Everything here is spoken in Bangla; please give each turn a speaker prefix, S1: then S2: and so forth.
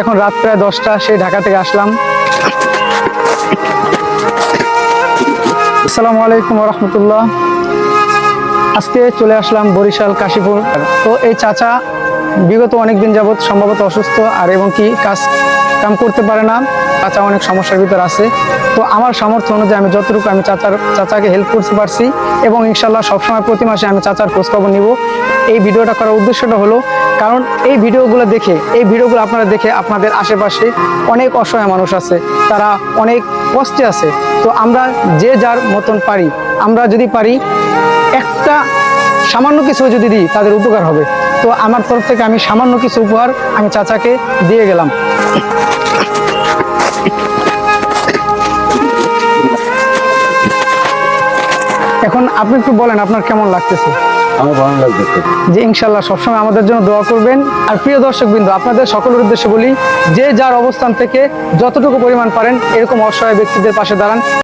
S1: এখন রাত প্রায় দশটা, সেই ঢাকা থেকে আসলাম। আসসালামু আলাইকুম রহমতুল্লাহ আজকে চলে আসলাম বরিশাল, কাশীপুর। তো এই চাচা বিগত অনেক দিন যাবৎ সম্ভবত অসুস্থ, আর এবং কি কাজ কাম করতে পারে না, চাচা অনেক সমস্যার ভিতর আছে। তো আমার সামর্থ্য অনুযায়ী আমি যতটুকু আমি চাচার, চাচাকে হেল্প করতে পারছি, এবং ইনশাল্লাহ সবসময় প্রতি মাসে আমি চাচার খোঁজখবর নিব। এই ভিডিওটা করার উদ্দেশ্যটা হলো, কারণ এই ভিডিওগুলো দেখে, এই ভিডিওগুলো আপনারা দেখে আপনাদের আশেপাশে অনেক অসহায় মানুষ আছে, তারা অনেক কষ্টে আছে। তো আমরা যে যার মতন পারি, আমরা যদি পারি, একটা সামান্য কিছু যদি দিই, তাদের উপকার হবে। তো আমার তরফ থেকে আমি সামান্য কিছু উপহার আমি চাচাকে দিয়ে গেলাম। এখন আপনি একটু বলেন, আপনার কেমন লাগতেছে? যে ইনশাল্লাহ সবসময় আমাদের জন্য দোয়া করবেন। আর প্রিয় দর্শক বিন্দু, আপনাদের সকলের উদ্দেশ্যে বলি, যে যার অবস্থান থেকে যতটুকু পরিমাণ পারেন, এরকম অসহায় ব্যক্তিদের পাশে দাঁড়ান।